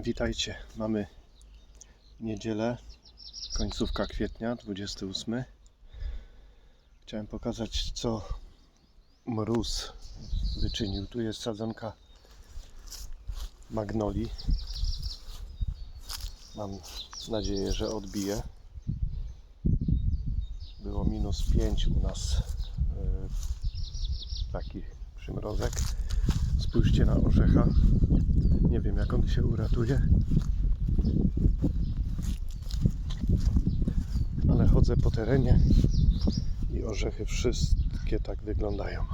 Witajcie. Mamy niedzielę, końcówka kwietnia, 28. Chciałem pokazać, co mróz wyczynił. Tu jest sadzonka magnolii. Mam nadzieję, że odbije. Było minus 5 u nas. e, Taki przymrozek. Spójrzcie na orzecha. Nie wiem jak on się uratuje. Ale chodzę po terenie i orzechy wszystkie tak wyglądają.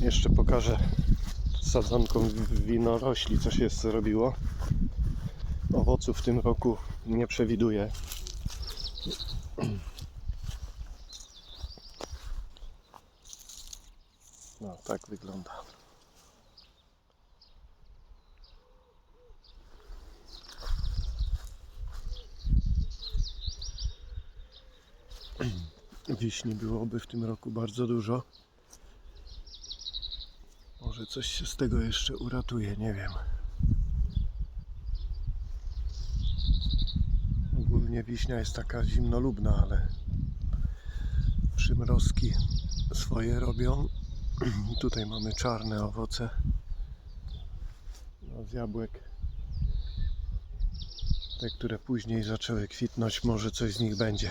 Jeszcze pokażę sadzonką winorośli, co się zrobiło. Owoców w tym roku nie przewiduję. Tak wygląda. Wiśni byłoby w tym roku bardzo dużo. Może coś się z tego jeszcze uratuje, nie wiem. Ogólnie wiśnia jest taka zimnolubna, ale przymrozki swoje robią. Tutaj mamy czarne owoce. No, z jabłek. Te, które później zaczęły kwitnąć, może coś z nich będzie.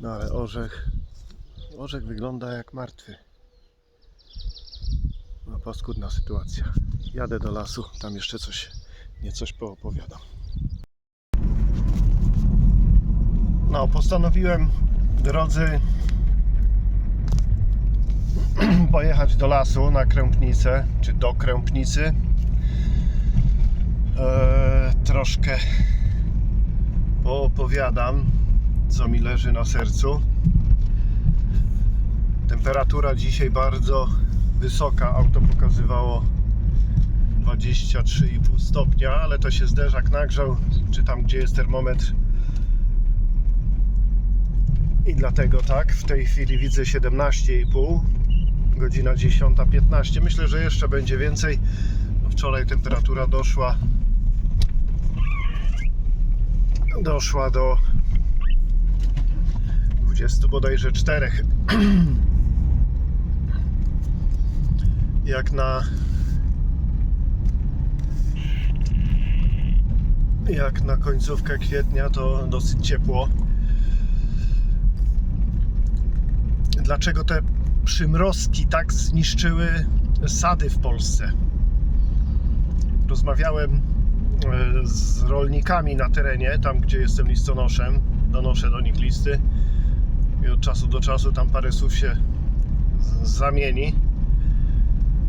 No ale orzech, orzech wygląda jak martwy. No paskudna sytuacja. Jadę do lasu, tam jeszcze coś, nie coś poopowiadam. No, postanowiłem, drodzy, pojechać do lasu na Krępnicę, czy do Krępnicy. Eee, troszkę poopowiadam, co mi leży na sercu. Temperatura dzisiaj bardzo wysoka. Auto pokazywało 23,5 stopnia, ale to się zderzak nagrzał, czy tam gdzie jest termometr. I dlatego tak, w tej chwili widzę 17,5 godzina 10.15. Myślę, że jeszcze będzie więcej. Wczoraj temperatura doszła doszła do 20 bodajże 4. Jak na jak na końcówkę kwietnia to dosyć ciepło. Dlaczego te przymrozki tak zniszczyły sady w Polsce? Rozmawiałem e, z rolnikami na terenie, tam gdzie jestem listonoszem, donoszę do nich listy i od czasu do czasu tam parę słów się zamieni.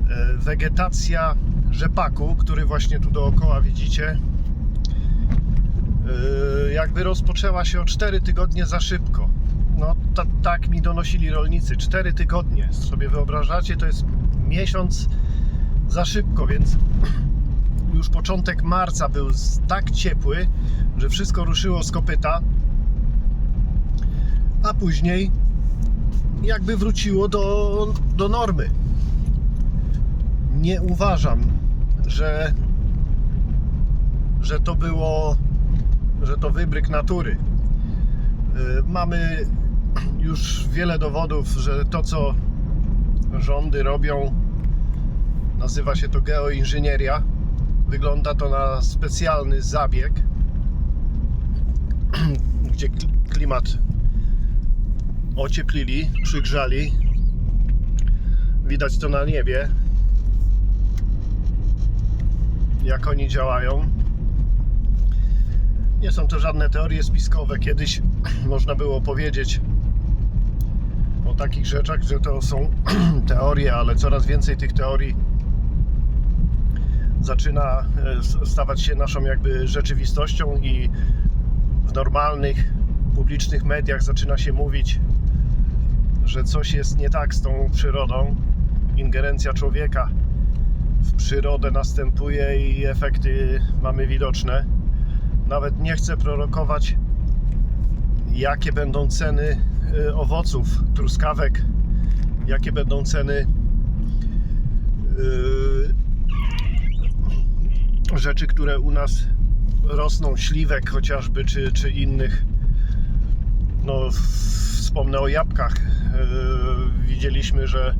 E, Wegetacja rzepaku, który właśnie tu dookoła widzicie, e, jakby rozpoczęła się o 4 tygodnie za szybko. No ta, tak mi donosili rolnicy, 4 tygodnie. Sobie wyobrażacie, to jest miesiąc za szybko, więc już początek marca był tak ciepły, że wszystko ruszyło z kopyta, a później jakby wróciło do, do normy. Nie uważam, że, że to było, że to wybryk natury. Y, Mamy już wiele dowodów, że to co rządy robią, nazywa się to geoinżynieria. Wygląda to na specjalny zabieg, gdzie kl- klimat ocieplili, przygrzali. Widać to na niebie, jak oni działają. Nie są to żadne teorie spiskowe. Kiedyś można było powiedzieć takich rzeczach, że to są teorie, ale coraz więcej tych teorii zaczyna e, stawać się naszą jakby rzeczywistością i w normalnych publicznych mediach zaczyna się mówić, że coś jest nie tak z tą przyrodą. Ingerencja człowieka w przyrodę następuje i efekty mamy widoczne. Nawet nie chcę prorokować, jakie będą ceny owoców, truskawek, jakie będą ceny y, rzeczy, które u nas rosną, śliwek chociażby, czy, czy innych. No, wspomnę o jabłkach. Yy, Widzieliśmy, że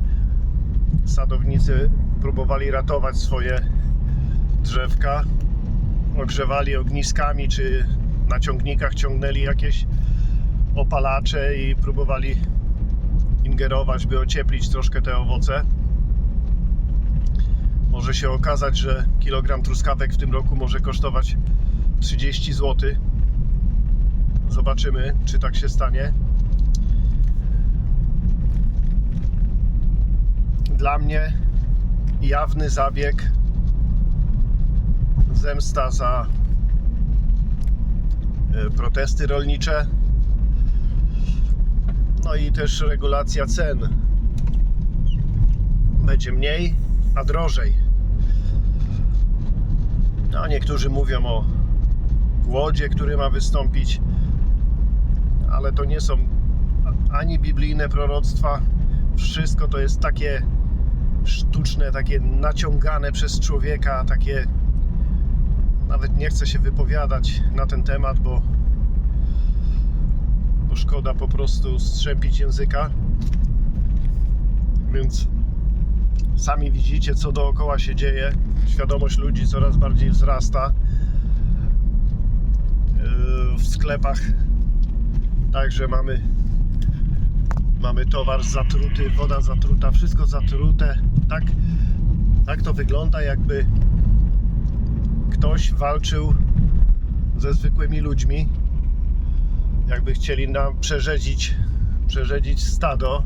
sadownicy próbowali ratować swoje drzewka, ogrzewali ogniskami, czy na ciągnikach ciągnęli jakieś opalacze i próbowali ingerować, by ocieplić troszkę te owoce. Może się okazać, że kilogram truskawek w tym roku może kosztować 30 zł. Zobaczymy, czy tak się stanie. Dla mnie jawny zabieg, zemsta za e, protesty rolnicze, no i też regulacja cen. Będzie mniej, a drożej. A niektórzy mówią o głodzie, który ma wystąpić, ale to nie są ani biblijne proroctwa. Wszystko to jest takie sztuczne, takie naciągane przez człowieka, takie nawet nie chcę się wypowiadać na ten temat, bo, szkoda po prostu strzępić języka. Więc sami widzicie, co dookoła się dzieje. Świadomość ludzi coraz bardziej wzrasta. Yy, W sklepach także mamy mamy towar zatruty, woda zatruta, wszystko zatrute. Tak, tak to wygląda, jakby ktoś walczył ze zwykłymi ludźmi. Jakby chcieli nam przerzedzić, przerzedzić stado.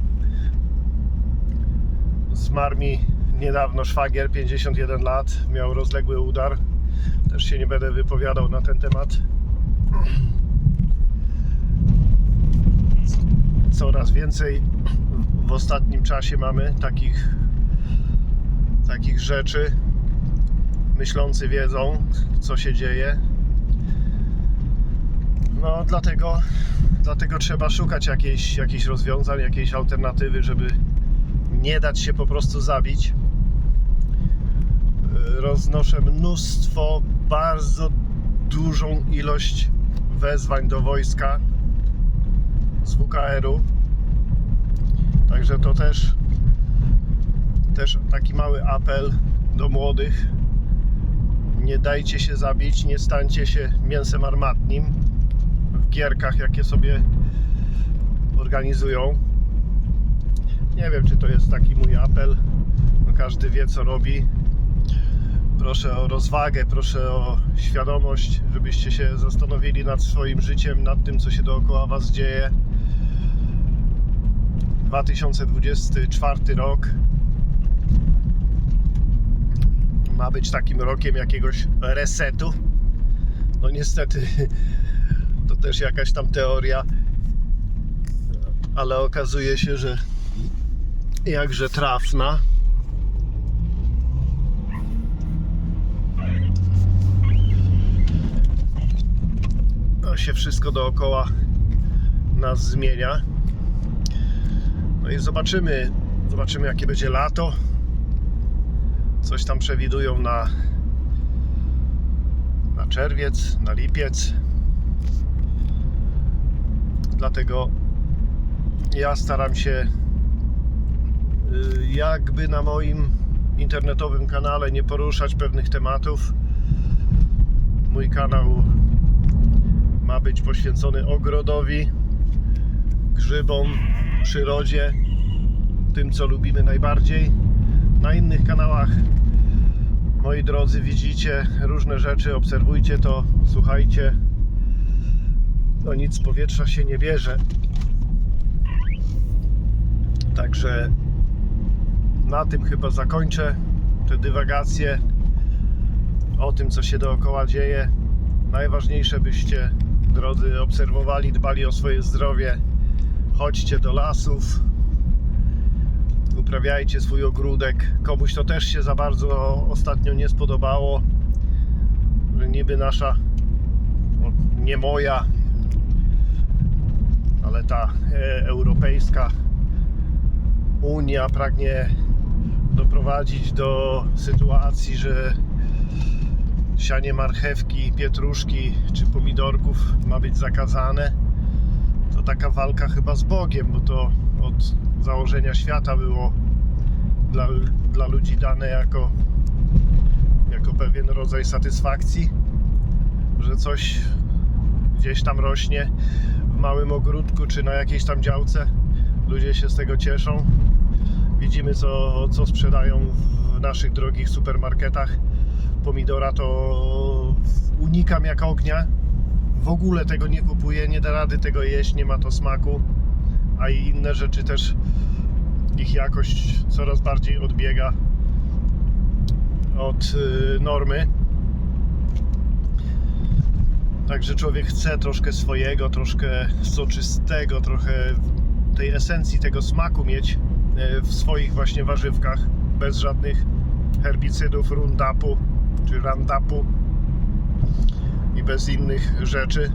Zmarł mi niedawno szwagier, 51 lat, miał rozległy udar. Też się nie będę wypowiadał na ten temat. Coraz więcej w ostatnim czasie mamy takich, takich rzeczy. Myślący wiedzą, co się dzieje. No, dlatego, dlatego trzeba szukać jakiejś, jakichś rozwiązań, jakiejś alternatywy, żeby nie dać się po prostu zabić. Roznoszę mnóstwo, bardzo dużą ilość wezwań do wojska z WKR-u. Także to też, też taki mały apel do młodych. Nie dajcie się zabić, nie stańcie się mięsem armatnim gierkach, jakie sobie organizują. Nie wiem, czy to jest taki mój apel. No, każdy wie, co robi. Proszę o rozwagę, proszę o świadomość, żebyście się zastanowili nad swoim życiem, nad tym, co się dookoła Was dzieje. 2024 rok ma być takim rokiem jakiegoś resetu. No niestety to też jakaś tam teoria, ale okazuje się, że jakże trafna. To się wszystko dookoła nas zmienia. No i zobaczymy, zobaczymy jakie będzie lato. Coś tam przewidują na, na czerwiec, na lipiec. Dlatego ja staram się y, jakby na moim internetowym kanale nie poruszać pewnych tematów. Mój kanał ma być poświęcony ogrodowi, grzybom, przyrodzie, tym co lubimy najbardziej. Na innych kanałach, moi drodzy, widzicie różne rzeczy, obserwujcie to, słuchajcie. No nic z powietrza się nie bierze. Także na tym chyba zakończę te dywagacje o tym, co się dookoła dzieje. Najważniejsze byście, drodzy, obserwowali, dbali o swoje zdrowie. Chodźcie do lasów, uprawiajcie swój ogródek. Komuś to też się za bardzo ostatnio nie spodobało, niby nasza, nie moja, ale ta e, europejska Unia pragnie doprowadzić do sytuacji, że sianie marchewki, pietruszki czy pomidorków ma być zakazane. To taka walka chyba z Bogiem, bo to od założenia świata było dla, dla ludzi dane jako, jako pewien rodzaj satysfakcji, że coś gdzieś tam rośnie małym ogródku czy na jakiejś tam działce. Ludzie się z tego cieszą. Widzimy, co, co sprzedają w naszych drogich supermarketach. Pomidora to unikam jak ognia. W ogóle tego nie kupuję, nie da rady tego jeść, nie ma to smaku. A i inne rzeczy też ich jakość coraz bardziej odbiega od y, normy. Także człowiek chce troszkę swojego, troszkę soczystego, trochę tej esencji, tego smaku mieć e, w swoich właśnie warzywkach, bez żadnych herbicydów, rundapu czy randapu i bez innych rzeczy.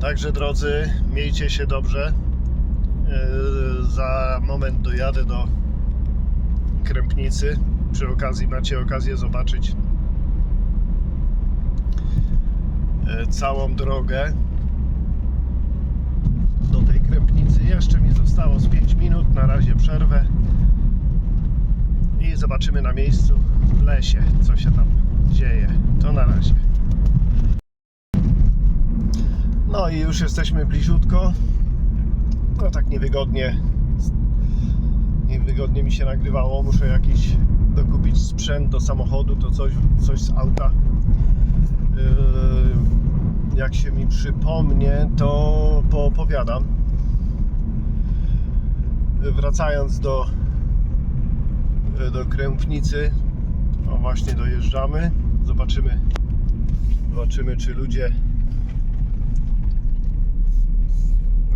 Także drodzy, miejcie się dobrze. E, Za moment dojadę do Krępnicy. Przy okazji macie okazję zobaczyć całą drogę do tej Krępnicy. Jeszcze mi zostało z 5 minut, na razie przerwę i zobaczymy na miejscu w lesie, co się tam dzieje. To na razie. No i już jesteśmy bliziutko. No tak niewygodnie. Niewygodnie mi się nagrywało. Muszę jakiś dokupić sprzęt do samochodu, to coś, coś z auta. Yy, jak się mi przypomnie, to poopowiadam. Wracając do, do Krępnicy, o właśnie dojeżdżamy. Zobaczymy, zobaczymy czy ludzie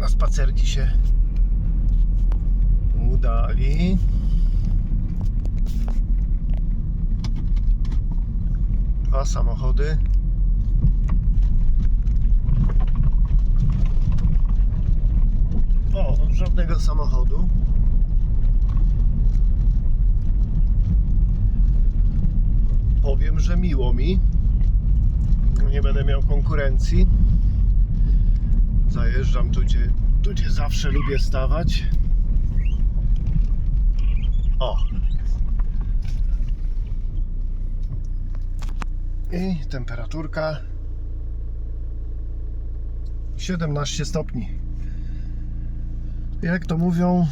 na spacerki się udali. Dwa samochody. O, żadnego samochodu. Powiem, że miło mi. Nie będę miał konkurencji. Zajeżdżam tu, gdzie, tu, gdzie zawsze lubię stawać. O! I temperaturka 17 stopni. Jak to mówią,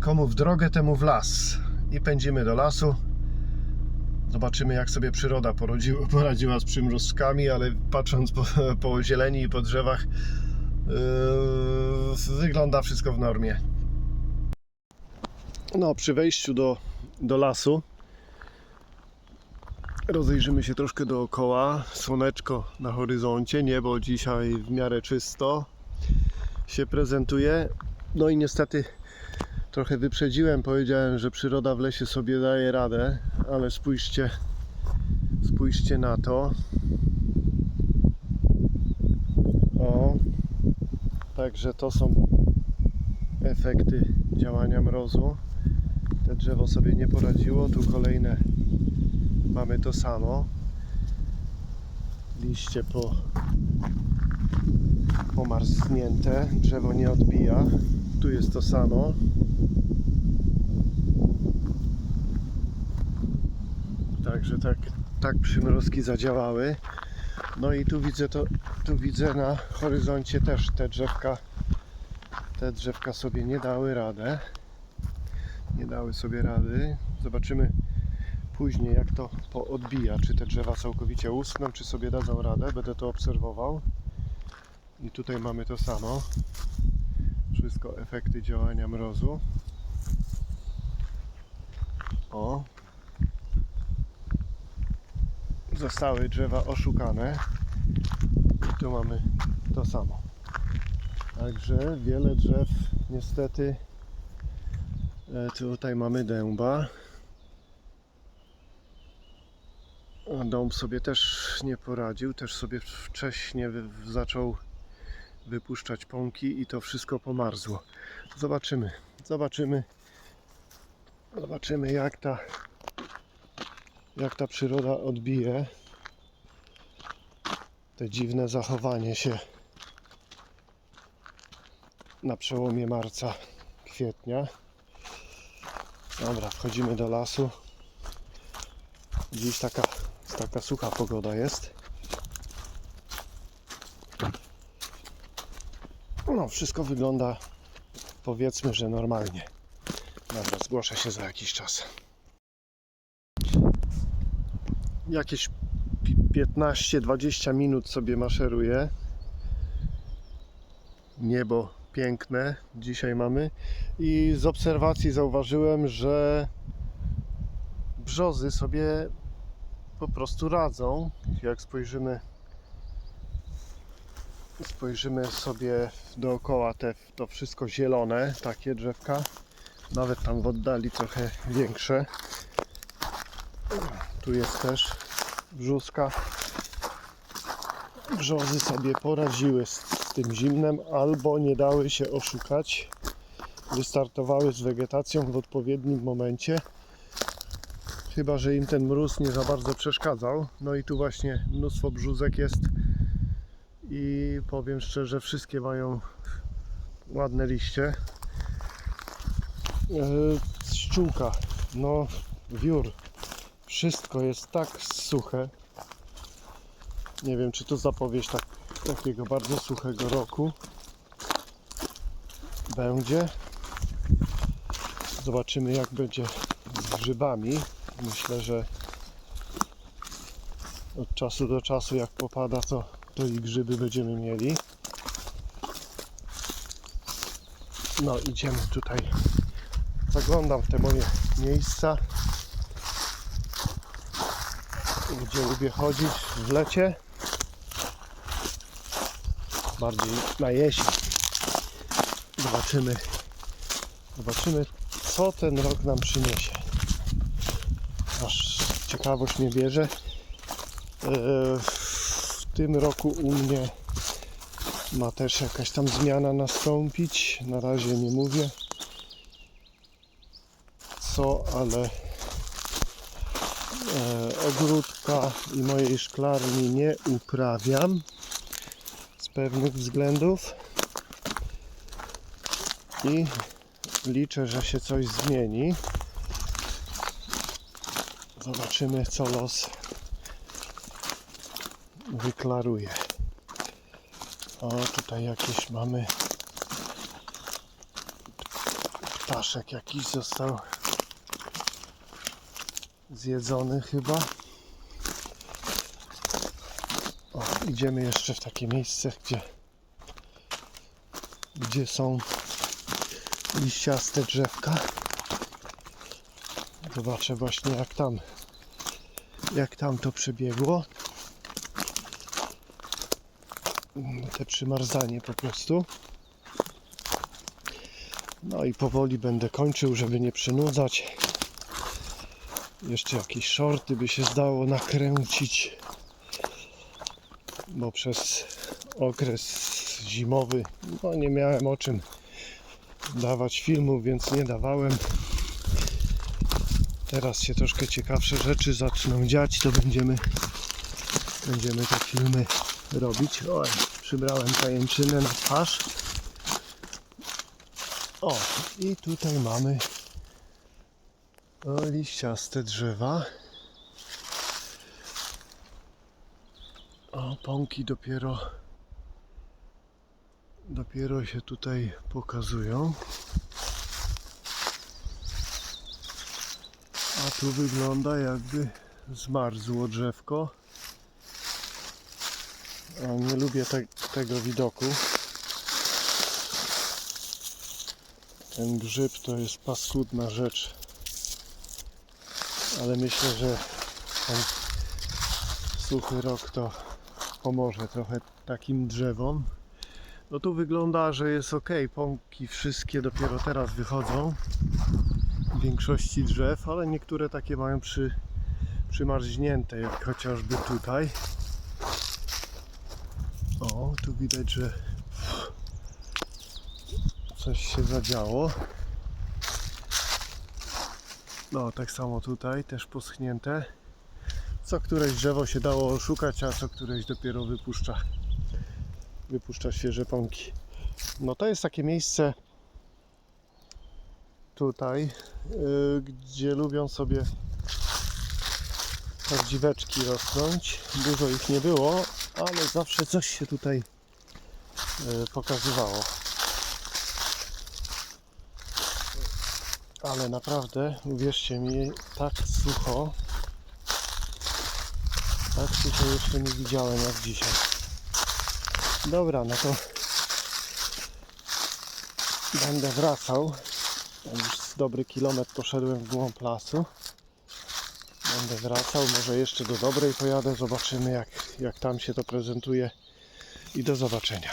komu w drogę, temu w las. I pędzimy do lasu. Zobaczymy, jak sobie przyroda poradziła, z przymrozkami, ale patrząc po, po zieleni i po drzewach, Yy, wygląda wszystko w normie. No, przy wejściu do, do lasu rozejrzymy się troszkę dookoła. Słoneczko na horyzoncie, niebo dzisiaj w miarę czysto się prezentuje. No i niestety trochę wyprzedziłem, powiedziałem, że przyroda w lesie sobie daje radę, ale spójrzcie, spójrzcie na to. O, Także to są efekty działania mrozu. Te drzewo sobie nie poradziło, tu kolejne mamy to samo. Liście po, pomarznięte, drzewo nie odbija. Tu jest to samo. Także tak, tak przymrozki zadziałały. No i tu widzę to, tu widzę na horyzoncie też te drzewka, te drzewka sobie nie dały radę. Nie dały sobie rady. Zobaczymy później jak to odbija, czy te drzewa całkowicie uschną, czy sobie dadzą radę. Będę to obserwował. I tutaj mamy to samo. Wszystko efekty działania mrozu. O, zostały drzewa oszukane. I tu mamy to samo. Także wiele drzew niestety e, tutaj mamy dęba. Dąb sobie też nie poradził, też sobie wcześnie wy- zaczął wypuszczać pąki i to wszystko pomarzło. Zobaczymy, zobaczymy, zobaczymy jak ta jak ta przyroda odbije te dziwne zachowanie się na przełomie marca, kwietnia. Dobra, wchodzimy do lasu. Dziś taka, taka sucha pogoda jest. No, wszystko wygląda powiedzmy, że normalnie. Dobra, zgłoszę się za jakiś czas. Jakieś pi- 15-20 minut sobie maszeruję. Niebo piękne dzisiaj mamy. I z obserwacji zauważyłem, że brzozy sobie po prostu radzą. Jak spojrzymy spojrzymy sobie dookoła te, to wszystko zielone, takie drzewka, nawet tam w oddali trochę większe. Tu jest też brzuska. Brzozy sobie poradziły z, z tym zimnem, albo nie dały się oszukać. Wystartowały z wegetacją w odpowiednim momencie. Chyba, że im ten mróz nie za bardzo przeszkadzał. No i tu właśnie mnóstwo brzózek jest i powiem szczerze, wszystkie mają ładne liście. Yy, Ściółka, no wiór, wszystko jest tak suche. Nie wiem, czy to zapowiedź tak, takiego bardzo suchego roku będzie. Zobaczymy, jak będzie z grzybami. Myślę, że od czasu do czasu, jak popada, to i grzyby będziemy mieli. No, idziemy tutaj. Zaglądam w te moje miejsca, gdzie lubię chodzić w lecie. Bardziej na jesień. Zobaczymy, zobaczymy, co ten rok nam przyniesie. Aż ciekawość mnie bierze. Eee, w tym roku u mnie ma też jakaś tam zmiana nastąpić. Na razie nie mówię co, ale e, ogródka i mojej szklarni nie uprawiam z pewnych względów i liczę, że się coś zmieni. Zobaczymy, co los wyklaruje. O, tutaj jakieś mamy ptaszek jakiś został zjedzony chyba. O, idziemy jeszcze w takie miejsce, gdzie gdzie są liściaste drzewka. Zobaczę właśnie jak tam jak tam to przebiegło. Te przymarzanie po prostu. No i powoli będę kończył, żeby nie przynudzać. Jeszcze jakieś shorty by się zdało nakręcić, bo przez okres zimowy no nie miałem o czym dawać filmów, więc nie dawałem. Teraz się troszkę ciekawsze rzeczy zaczną dziać, to będziemy będziemy te filmy robić. Oj, przybrałem pajęczynę na twarz. O, i tutaj mamy liściaste drzewa. O, pąki dopiero dopiero się tutaj pokazują. A tu wygląda jakby zmarzło drzewko. Nie lubię te, tego widoku. Ten grzyb to jest paskudna rzecz. Ale myślę, że ten suchy rok to pomoże trochę takim drzewom. No tu wygląda, że jest ok. Pąki wszystkie dopiero teraz wychodzą. W większości drzew, ale niektóre takie mają przy, przymarznięte, jak chociażby tutaj. O, tu widać, że coś się zadziało. No, tak samo tutaj, też poschnięte. Co któreś drzewo się dało oszukać, a co któreś dopiero wypuszcza wypuszcza świeże pąki. No to jest takie miejsce tutaj, yy, gdzie lubią sobie prawdziweczki rosnąć. Dużo ich nie było, ale zawsze coś się tutaj yy, pokazywało. Ale naprawdę, uwierzcie mi, tak sucho, tak sucho jeszcze nie widziałem jak dzisiaj. Dobra, no to będę wracał. Tam Już dobry kilometr poszedłem w głąb lasu. Będę wracał, może jeszcze do dobrej pojadę, zobaczymy jak, jak tam się to prezentuje. I do zobaczenia.